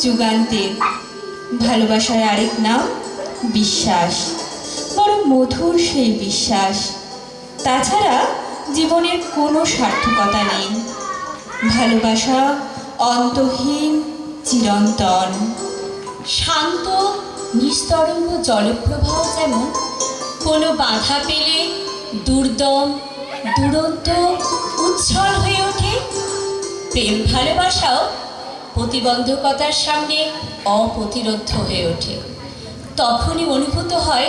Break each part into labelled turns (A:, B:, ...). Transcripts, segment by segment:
A: যুগান্তের ভালোবাসার আরেক নাম বিশ্বাস। বড় মধুর সেই বিশ্বাস। তাছাড়া জীবনের কোনো সার্থকতা নেই। ভালোবাসা অন্তহীন চিরন্তন।
B: শান্ত, নিস্তরঙ্গ জলপ্রবাহ যেমন কোনো বাধা পেলে দুর্দম, দুরন্ত, উচ্ছল হয়ে ওঠে, প্রেম ভালোবাসাও প্রতিবন্ধকতার সামনে অপ্রতিরোধ হয়ে ওঠে। তখনই অনুভূত হয়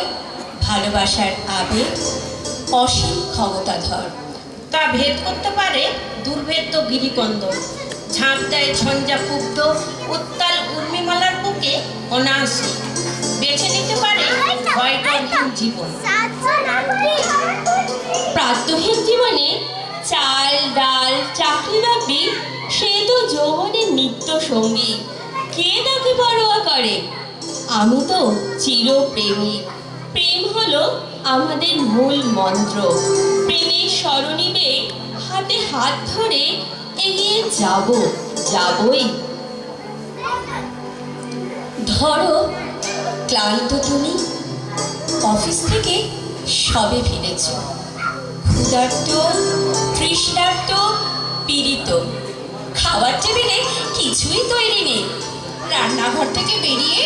B: ভালোবাসার আবেগ, অসীম ক্ষমতাধর।
C: তা ভেদ করতে পারে দুর্ভেদ্য গিরিকন্দ ঝাঁপ দেয় ঝঞ্ঝা পুব্ধ উত্তাল উর্মিমালার বুকে অনায়াসে। বেছে নিতে পারে জীবন।
B: প্রাত্যহীন জীবনে চাল, ডাল, চাকরি বাকরি সে তো যৌবনের নিত্য সঙ্গী। কে তাকে পরোয়া করে? আমি তো চিরপ্রেমিক প্রেম হলো আমাদের মূল মন্ত্র। প্রেমের স্মরণীবে হাতে হাত ধরে এগিয়ে যাব, যাবই। ধরো, ক্লান্ত তুমি, অফিস থেকে সবে ফিরেছ। ক্ষুধার্ত, তৃষ্ণার্ত, পীড়িত। খাবার টেবিলে কিছুই তৈরি নেই।
D: রান্নাঘর থেকে বেরিয়ে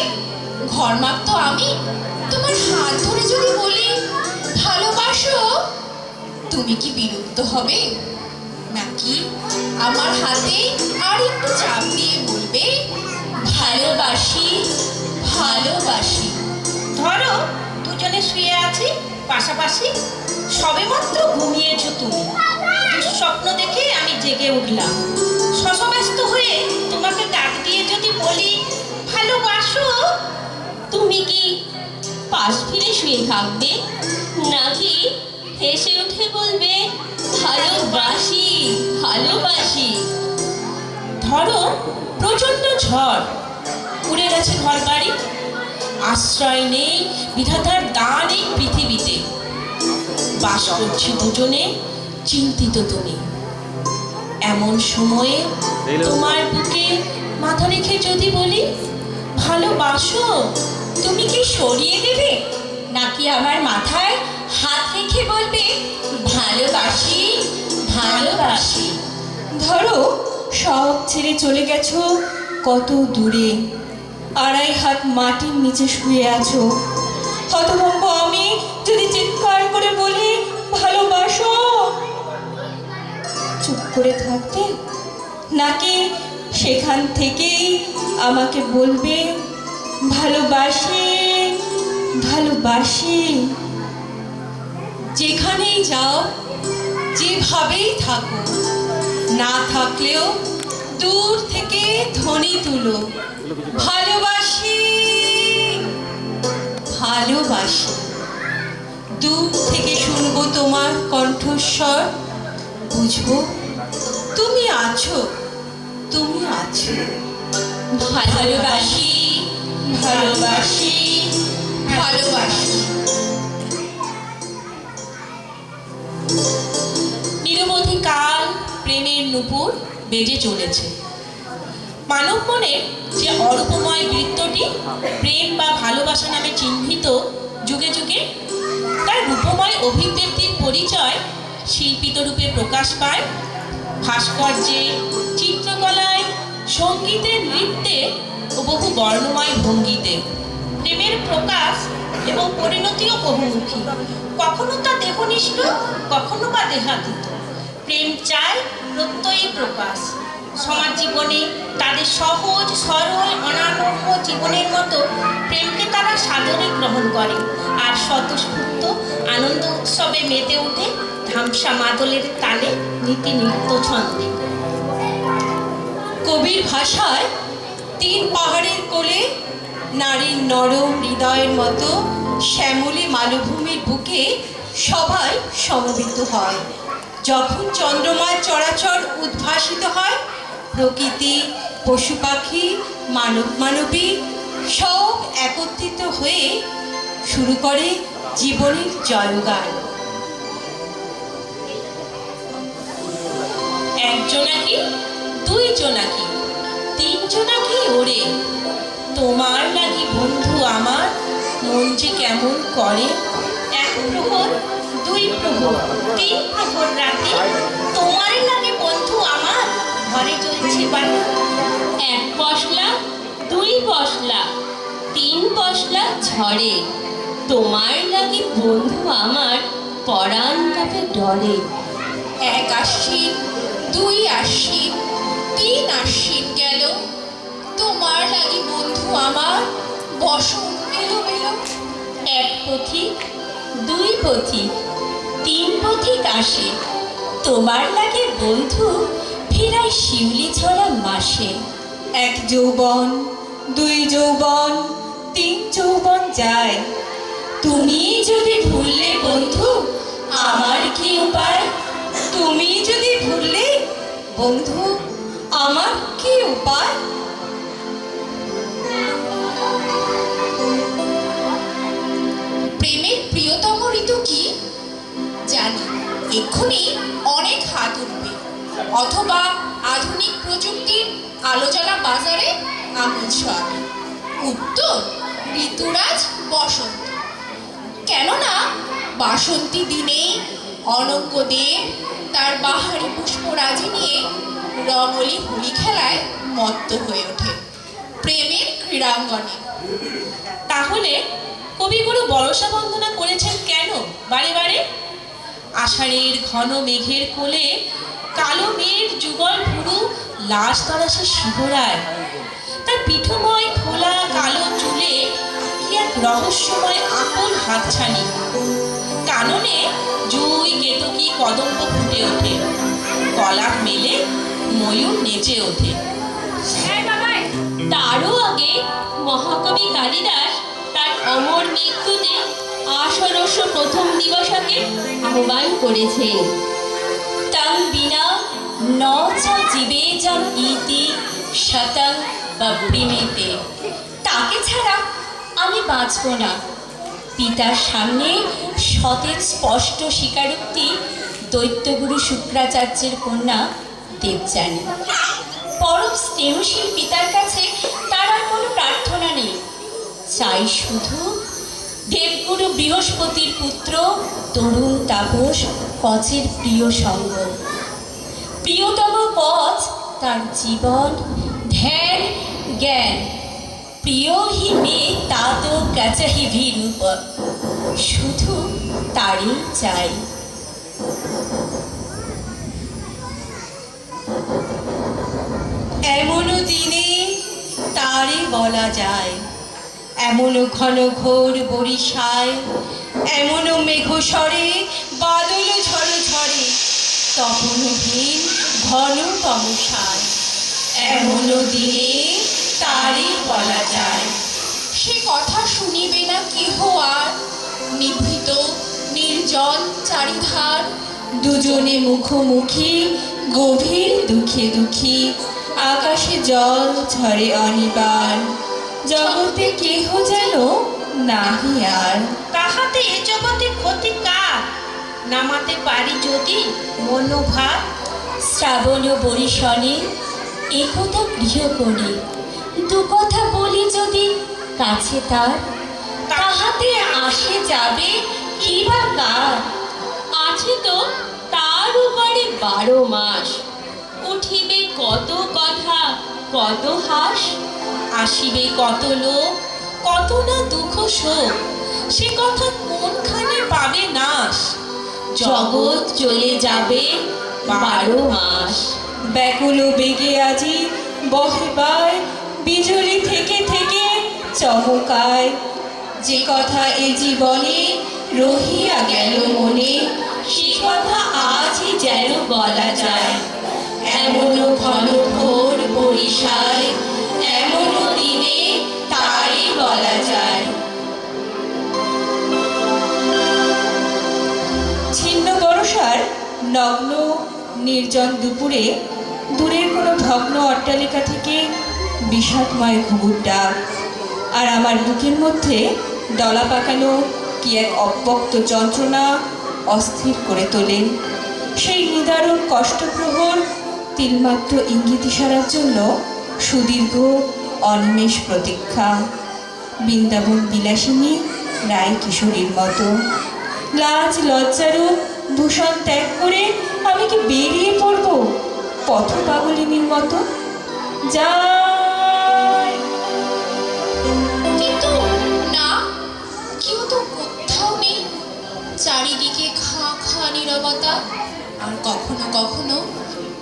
D: ঘর মাপতো আমি। তোমার হাত ধরে যদি বলি, ভালোবাসো, তুমি কি বিরক্ত হবে? নাকি আমার হাতে আর একটু চাপ দিয়ে বলবে,
B: ভালোবাসি ভালোবাসি।
C: ধরো, দুজনে শুয়ে আছি, পাশাপাশি সবেমাত্র ঘুমিয়েছো তুমি। দুঃস্বপ্ন দেখে আমি জেগে উঠলাম। বলি ভালোবাসো?
B: তুমি কি পাশ ফিরে শুয়ে থাকবে? নাকি হেসে উঠে বলবে ভালোবাসি ভালোবাসি
C: ধরো প্রচণ্ড ঝড় উড়ে গেছে ঘর বাড়ি আশ্রয় নেই বিধাতার দান এই পৃথিবীতে। বাস করছি দুজনে চিন্তিত তুমি। এমন সময়ে তোমার বুকে মাথা রেখে যদি বলি, ভালোবাসো? তুমি কি সরিয়ে দেবে?
B: নাকি আমার মাথায় হাত রেখে বলবে, ভালোবাসি ভালোবাসি
A: ধরো সব ছেড়ে চলে গেছো কত দূরে। আড়াই হাত মাটির নিচে শুয়ে আছো। হতভম্ব আমি যদি চিৎকার করে বলি, ভালোবাসো? চুপ করে থাকতে? নাকি সেখান থেকেই আমাকে বলবে, ভালোবাসি ভালোবাসি।
D: যেখানেই যাও, যেভাবেই থাকো, না থাকলেও দূর থেকে ধ্বনি তুলো। ভালোবাসি ভালোবাসি। দূর থেকে শুনব তোমার কণ্ঠস্বর। বুঝব, তুমি আছো। তুমি আছো।
B: ভালোবাসি
A: ভালোবাসি
D: ভালোবাসি।
C: নিরবধি কাল প্রেমের নুপুর বেজে চলেছে। মানব মনের যে অরূপময় বৃত্তটি প্রেম বা ভালোবাসা নামে চিহ্নিত যুগে যুগে, তার রূপময় অভিব্যক্তির পরিচয় শিল্পিত রূপে প্রকাশ পায়। ভাস্কর্যে, চিত্রকলায় সঙ্গীতে, নৃত্যে ও বহু বর্ণময় ভঙ্গিতে। প্রেমের প্রকাশ এবং পরিণতিও বহুমুখী। কখনো তা দেহনিষ্ঠ, কখনো বা দেহাতীত। প্রেম চায় প্রত্যয়ী প্রকাশ। সমাজ জীবনে তাদের সহজ, সরল অনারম্য জীবনের মতো প্রেমকে তারা সাদরে গ্রহণ করে আর স্বতঃস্ফূর্ত আনন্দ উৎসবে মেতে ওঠে ধামসা মাদলের তালে নীতি নৃত্য ছন্দে।
D: কবির ভাষায় তিন পাহাড়ের কোলে নারীর নরম হৃদয়ের মতো শ্যামলী মালভূমির বুকে সবাই সমবেত হয়। যখন চন্দ্রমার চরাচর উদ্ভাসিত হয়, প্রকৃতি, পশু পাখি, মানব মানবী সব একত্রিত হয়ে শুরু করে জীবনের জয়গান।
C: একজনাকি দুইজনাকি তিনজনাকি ওরে? তোমার লাগি বন্ধু আমার? মন যে কেমন করে?
B: এক প্রহর, দুই প্রহর, তিন প্রহর রাতে তোমার লাগে বন্ধু আমার? ঘরে চলছে বাড়ি এক পশলা দুই পশলা তিন পশলা ঝড়ে। তোমার লাগে বন্ধু আমার পরাণ কাপে ডরে
D: এক আশ্বিন, দুই আশ্বিন তিন আশ্বিন গেল। তোমার লাগি বন্ধু আমার বসন্ত এলো এলো
B: এক পথিক, দুই পথিক, তিন পথিক আসে। তোমার লাগে বন্ধু ফিরাই শিউলি ছড়া মাসে।
A: এক যৌবন, দুই যৌবন, তিন যৌবন যায়। তুমি যদি ভুললে বন্ধু, আমার কি উপায়? তুমি যদি ভুললে বন্ধু আমার কি উপায়?
D: প্রেমের প্রিয়তম ঋতু কি? জানি, এক্ষুনি অনেক হাত উঠবে। অথবা আধুনিক প্রযুক্তির আলোচনা বাজারে আঙুল ছোঁয়াবে উত্তর, ঋতুরাজ বসন্ত। কেননা বাসন্তী দিনেই অনঙ্গদেব তার বাহারি পুষ্পরাজি নিয়ে রঙলি হোলি খেলায় মত্ত হয়ে ওঠে। প্রেমের ক্রীড়াঙ্গনে।
C: তাহলে কবিগুরু বরসা বন্দনা করেছেন কেন বারে বারে? আষাঢ়ের ঘন মেঘের কোলে কালো মেয়ের যুগল ভুরু লাশ তরাসে শিহরায়। তার পিঠময় খোলা কালো চুলে কি এক রহস্যময় আকল হাতছানি? কাননে জুই কেতকি কদম্ব ফুটে ওঠে। কলাপ মেলে ময়ূর নেচে ওঠে।
B: তারও আগে মহাকবি কালিদাস তার অমর মৃত্যুতে আষাঢ়স্য প্রথম দিবসকে আহ্বান করেছেন। তাং বিনা ন জীবেজম ইতি শতং তাকে ছাড়া আমি বাঁচব না। পিতার সামনে সতেজ স্পষ্ট স্বীকারোক্তি দৈত্যগুরু শুক্রাচার্যের কন্যা দেবযানী পরম স্নেহশীল পিতার কাছে তার আর কোনো প্রার্থনা নেই। চাই শুধু দেবগুরু বৃহস্পতির পুত্র তরুণ তাপস কচের প্রিয় সঙ্গ। প্রিয়তম কচ তার জীবন, ধ্যান, জ্ঞান। প্রিয় হি মে তাত কাচাহি ভিরূপ শুধু তারই চাই।
A: বলা যায়। এমনও ঘন ঘোর বরিশায় এমনও মেঘস্বরে বাদল ঝড় ঝরে তপনহীন ঘন তমসায়। এমনও দিনে তারই বলা যায়।
D: সে কথা শুনিবে না কেহ আর? নিভৃত নির্জন চারিধার,
A: দুজনে মুখোমুখি, গভীর দুঃখে দুঃখী। আকাশে জল ঝরে অনিবার জগতে কেহ যেন নাহি আর।
C: তাহাতে এ জগতে ক্ষতি কার? নামাতে পারি যদি মনোভাব?
B: শ্রাবণ বরিশনে একথা গৃহ করে দু কথা বলি যদি কাছে তার। তাহাতে আসে যাবে কি বা কার? আছে তো তার উপরে বারো মাস। উঠিবে কত কত হাস?
C: আসিবে কত লোক কত না দুঃখ শোক? সে কথা কোনখানে পাবে নাশ?
B: জগৎ চলে যাবে বারো মাস।
A: ব্যাকুল বেগে আজি বহে বায়, বিজলি থেকে থেকে চমকায়। যে কথা এ জীবনে রহিয়া গেল মনে নগ্ন নির্জন দুপুরে, দূরের কোনো ভগ্ন অট্টালিকা থেকে বিষাদময় ঘুঘুর ডাক আর আমার বুকের মধ্যে দলা পাকানো কি এক অব্যক্ত যন্ত্রণা অস্থির করে তোলেন। সেই নিদারুণ কষ্টপ্রহর তিলমাত্র ইঙ্গিত ইশারার জন্য সুদীর্ঘ অনিমেষ প্রতীক্ষা। বৃন্দাবন বিলাসিনী রায় কিশোরীর মতো। লাজ লজ্জারূপ ভূষণ ত্যাগ করে আমি কি বেরিয়ে পড়ব? পথ পাগলিনীর মতো। যাই।
D: কিন্তু না, কেউ কোথাও নেই। চারিদিকে খা খা নীরবতা আর কখনো কখনো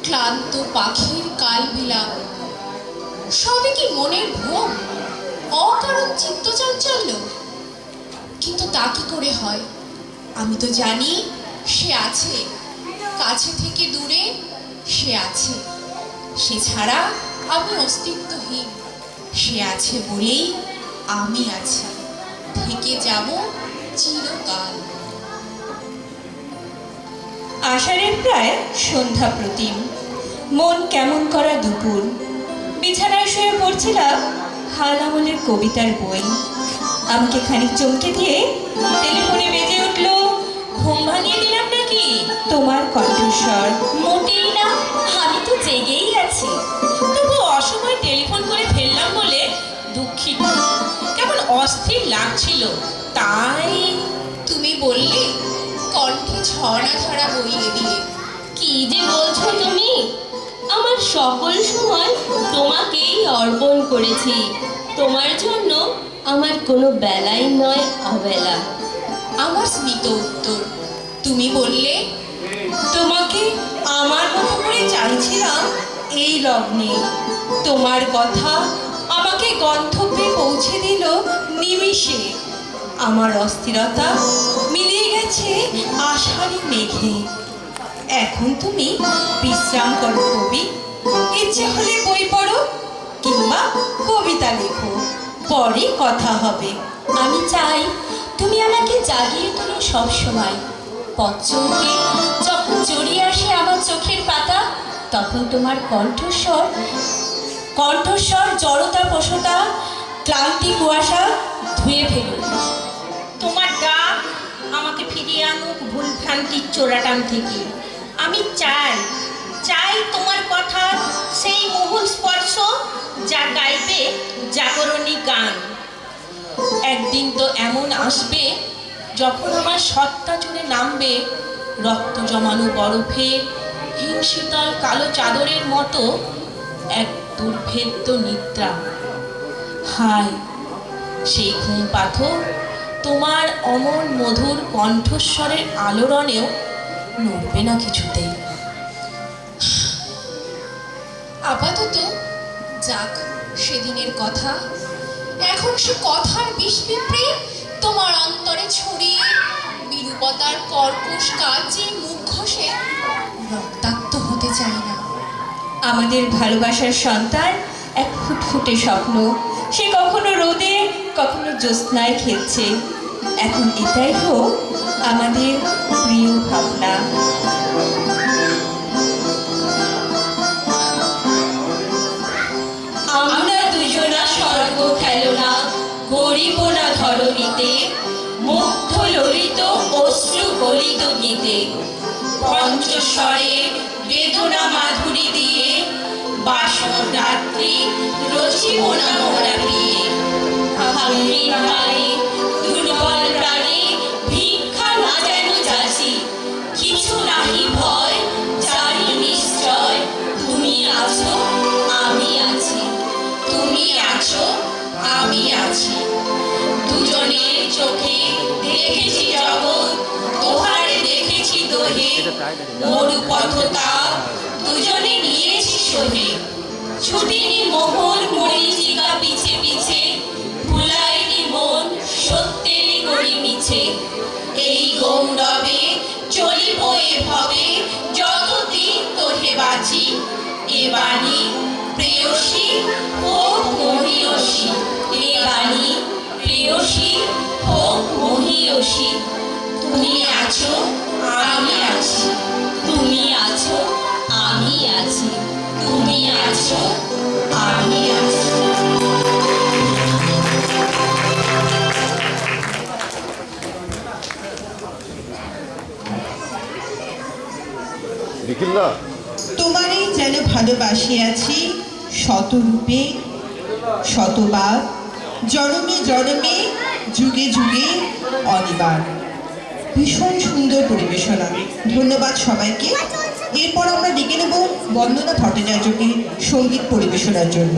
D: ক্লান্ত পাখির কাল বিলাপ। সবই কি মনের ভ্রম? অকারণ চিত্তচাঞ্চল্য কিন্তু তা কি করে হয়? আমি তো জানি সে আছে। কাছে থেকে দূরে সে আছে। সে ছাড়া আমি অস্তিত্বহীন। সে আছে বলেই আমি আছি। থেকে যাব চিরকাল।
A: আষাঢ়ের প্রায় সন্ধ্যা প্রতিম। মন কেমন করা দুপুর। বিছানায় শুয়ে পড়ছিলাম হাল আমলের কবিতার বই। আমাকে খানিক চমকে দিয়ে টেলিফোনে বেজে
C: ঘুম ভাঙিয়ে দিলাম নাকি
A: তোমার কণ্ঠস্বর
B: মোটেই না আমি তো জেগেই আছি।
C: তবু অসময় টেলিফোন করে ফেললাম বলে দুঃখিত। কেমন অস্থির লাগছিল। তাই
D: তুমি বললে কণ্ঠে ছড়া ধারা বইয়ে দিয়ে।
B: কি যে বলছো তুমি? আমার সকল সময় তোমাকেই অর্পণ করেছি। তোমার জন্য আমার কোনো বেলাই নয় অবেলা।
D: আমার স্মিত উত্তর। তুমি বললে,
A: তোমাকে আমার মতো করে চাইছিলাম এই লগ্নে। তোমার কথা আমাকে গন্তব্যে পৌঁছে দিল নিমিষে। আমার অস্থিরতা মিলিয়ে গেছে আষাঢ়ি মেঘে। এখন তুমি বিশ্রাম করো কবি। ইচ্ছে হলে বই পড়ো কিংবা কবিতা লেখো। পরে কথা হবে।
B: আমি চাই তুমি আমাকে জাগিয়ে তোলো সবসময়। চলতে যখন জড়িয়ে আসে আমার চোখের পাতা তখন তোমার কণ্ঠস্বর কণ্ঠস্বর জড়তা পশতা ক্লান্তি কুয়াশা ধুয়ে ফেলুন।
C: তোমার ডাক আমাকে ফিরিয়ে আনুক ভুল ভ্রান্তির চোরাটান থেকে। আমি চাই চাই তোমার কথা সেই মহুল স্পর্শ যা গাইবে জাগরণী গান। একদিন তো এমন আসবে যখন আমার সত্তা জুড়ে নামবে, রক্ত জমানো বরফে, হিমশীতল কালো চাদরের মতো এক দুর্ভেদ্য নিদ্রা। হায়, সেই ঘুম পাথর তোমার অমন মধুর কণ্ঠস্বরের আলোড়নেও নড়বে না কিছুতেই।
D: আপাতত যাক, সেদিনের কথা। এখন সে কথার বিষ পিঁপড়ে তোমার অন্তরে ছড়িয়ে বিরূপতার কর্কশ কাজে মুখ ঘষে রক্তাক্ত হতে চায় না।
A: আমাদের ভালোবাসার সন্তান এক ফুটফুটে স্বপ্ন। সে কখনো রোদে, কখনো জ্যোৎস্নায় খেলছে। এখন এটাই হোক আমাদের প্রিয় ভাবনা। পঞ্চস্বরে বেদনা মাধুরী দিয়ে বাসর রাত্রি রচিব না মোরা পায়ে দুর্বল ভিক্ষা না যেন যাচি। কিছু নাহি ভয় জানি নিশ্চয় তুমি আছো, আমি আছি। তুমি আছো, আমি আছি। দুজনের চোখে দেখেছি মরু পথতা দুজনে নিয়েছি সহে ছুটিনি মোহর মরিচিকা পিছে পিছে, ভুলাইনি মন সত্যেরই গড়ি মিছে। এই গৌরবে চলিব এভাবে, যতদিন তোহে বাঁচি, এ বাণী প্রেয়সী ও মহিয়সী। এ বাণী প্রেয়সী ও মহিয়সী। তুমি আছো, আমি আছি। আছো? আমি আছি। তুমি আছো? আমি আছি।
E: তোমারই যেন ভালোবাসিয়াছি শতরূপে শতবার জনমে জনমে যুগে যুগে অনিবার। ভীষণ সুন্দর পরিবেশনা। ধন্যবাদ সবাইকে। এরপর আমরা ডেকে নেব বন্দনা ভট্টাচার্যকে সংগীত পরিবেশনার জন্য।